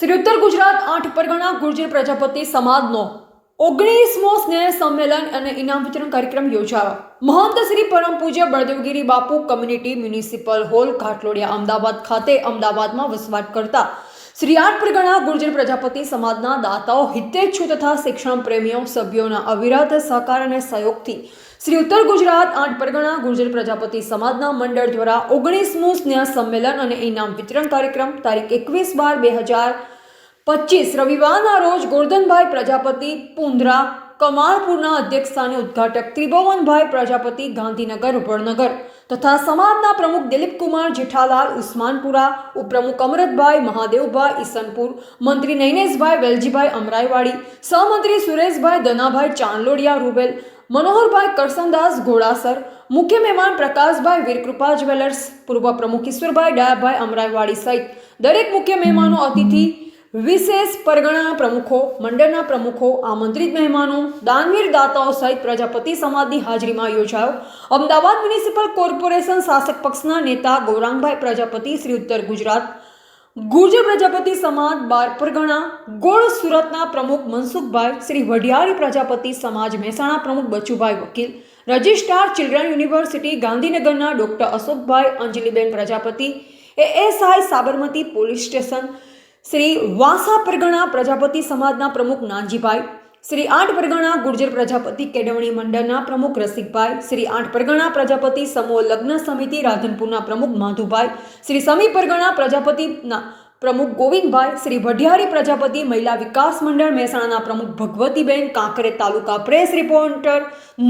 શ્રી ઉત્તર ગુજરાત, આઠ પરગણા, ગુર્જર પ્રજાપતિ સમાજનો ઓગણીસમો સ્નેહ સંમેલન અને ઇનામ વિતરણ કાર્યક્રમ યોજાયો. મહંત શ્રી પરમ પૂજ્ય Baldevgiri Bapu community municipal hall, Ghatlodia, Ahmedabad ખાતે અમદાવાદમાં વસવાટ કરતા શ્રી આઠ પરગણા ગુર્જર પ્રજાપતિ સમાજના દાતાઓ હિતેચ્છુ તથા શિક્ષણ પ્રેમીઓ, સભ્યોના અવિરત સહકાર અને સહયોગથી શ્રી ઉત્તર ગુજરાત આઠ પરગણા ગુર્જર પ્રજાપતિ સમાજના મંડળ દ્વારા ઓગણીસમું સ્નેહ સંમેલન અને ઇનામ વિતરણ કાર્યક્રમ તારીખ એકવીસ બાર બે હજાર પચીસ રવિવારના રોજ ગોરધનભાઈ પ્રજાપતિ પુંદ્રા કમાલપુરના અધ્યક્ષસ્થાને ઉદ્ઘાટક ત્રિભુવનભાઈ પ્રજાપતિ, ગાંધીનગર વડનગર તથા સમાજના પ્રમુખ દિલીપકુમાર જેઠાલાલ, ઉસ્માનપુરા ઉપપ્રમુખ અમરતભાઈ, મહાદેવભાઈ ઈસનપુર, મંત્રી નૈનેશભાઈ વેલજીભાઈ અમરાઈવાડી, સહમંત્રી સુરેશભાઈ દનાભાઈ ચાંદલોડિયા રૂબેલ, મનોહરભાઈ કરસનદાસ ઘોડાસર, મુખ્ય મહેમાન પ્રકાશભાઈ વીરકૃપા જ્વેલર્સ, પૂર્વ પ્રમુખ ઈશ્વરભાઈ ડાયાભાઈ અમરાઈવાડી સહિત દરેક મુખ્ય મહેમાનો અતિથિ વિશેષ પરગણા પ્રમુખો, મંડળના પ્રમુખો, આમંત્રિત મહેમાનો દાનવીર દાતાઓ સહિત પ્રજાપતિ સમાજની હાજરીમાં યોજાયો. અમદાવાદ મ્યુનિસિપલ કોર્પોરેશન શાસક પક્ષના નેતા ગૌરાંગભાઈ પ્રજાપતિ, શ્રી ઉત્તર ગુજરાત ગુર્જર પ્રજાપતિ સમાજ, બાર પરગણા, ગોળ સુરતના પ્રમુખ મનસુખભાઈ, શ્રી વઢિયારી પ્રજાપતિ સમાજ, મહેસાણા પ્રમુખ બચુભાઈ વકીલ, રજિસ્ટ્રાર ચિલ્ડ્રન યુનિવર્સિટી, ગાંધીનગરના doctor Ashokbhai Anjaliben Prajapati, ASI Sabarmati police station Shri વાસા પરગણા પ્રજાપતિ સમાજના પ્રમુખ નાનજીભાઈ, શ્રી આઠ પરગણા ગુર્જર પ્રજાપતિ કેળવણી મંડળના પ્રમુખ રસિકભાઈ, શ્રી આઠ પરગણા પ્રજાપતિ સમૂહ લગ્ન સમિતિ રાધનપુરના પ્રમુખ માધુભાઈ, શ્રી સમી પરગણા પ્રજાપતિના પ્રમુખ ગોવિંદભાઈ, શ્રી વઢિયારી પ્રજાપતિ મહિલા વિકાસ મંડળ મહેસાણાના પ્રમુખ Bhagwatiben Kankare taluka press reporter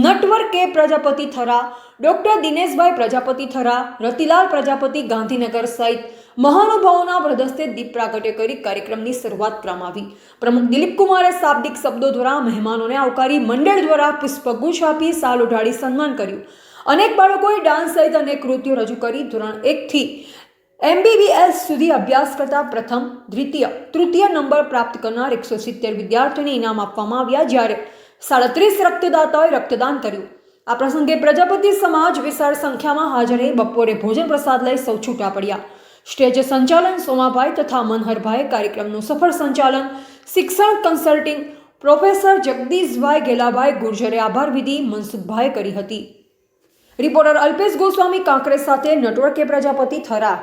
Natwar K Prajapati Thara, doctor Dineshbhai Prajapati Thara, Ratilal Prajapati Gandhinagar સહિત મહાનુભાવોના પ્રદસ્તે દીપ પ્રાગટ્ય કરી કાર્યક્રમની શરૂઆત કરવામાં આવી. પ્રમુખ દિલીપ કુમારે શાબ્દિક શબ્દો દ્વારા મહેમાનોને આવકારી મંડળ દ્વારા પુષ્પગુચ્છ આપી સાલ ઉઢાડી સન્માન કર્યું. અનેક બાળકોએ ડાન્સ સહિત અનેક કૃત્યો રજૂ કરી. ધોરણ એકથી એમબીબીએસ સુધી અભ્યાસ કરતા પ્રથમ, દ્વિતીય, તૃતીય નંબર પ્રાપ્ત કરનાર એકસો સિત્તેર વિદ્યાર્થીઓને ઇનામ આપવામાં આવ્યા જ્યારે સાડત્રીસ રક્તદાતાઓએ રક્તદાન કર્યું. આ પ્રસંગે પ્રજાપતિ સમાજ વિશાળ સંખ્યામાં હાજરે બપોરે ભોજન પ્રસાદ લઈ સૌ છૂટા પડ્યા. સ્ટેજ સંચાલન સોમાભાઈ તથા મનહરભાઈ કાર્યક્રમનું સફળ સંચાલન. શિક્ષણ કન્સલ્ટિંગ પ્રોફેસર જગદીશભાઈ ગેલાભાઈ ગુર્જરે આભાર વિધિ મનસુખભાઈ કરી હતી. રિપોર્ટર અલ્પેશ ગોસ્વામી, કાંકરેજ સાથે નેટવર્કે પ્રજાપતિ થરા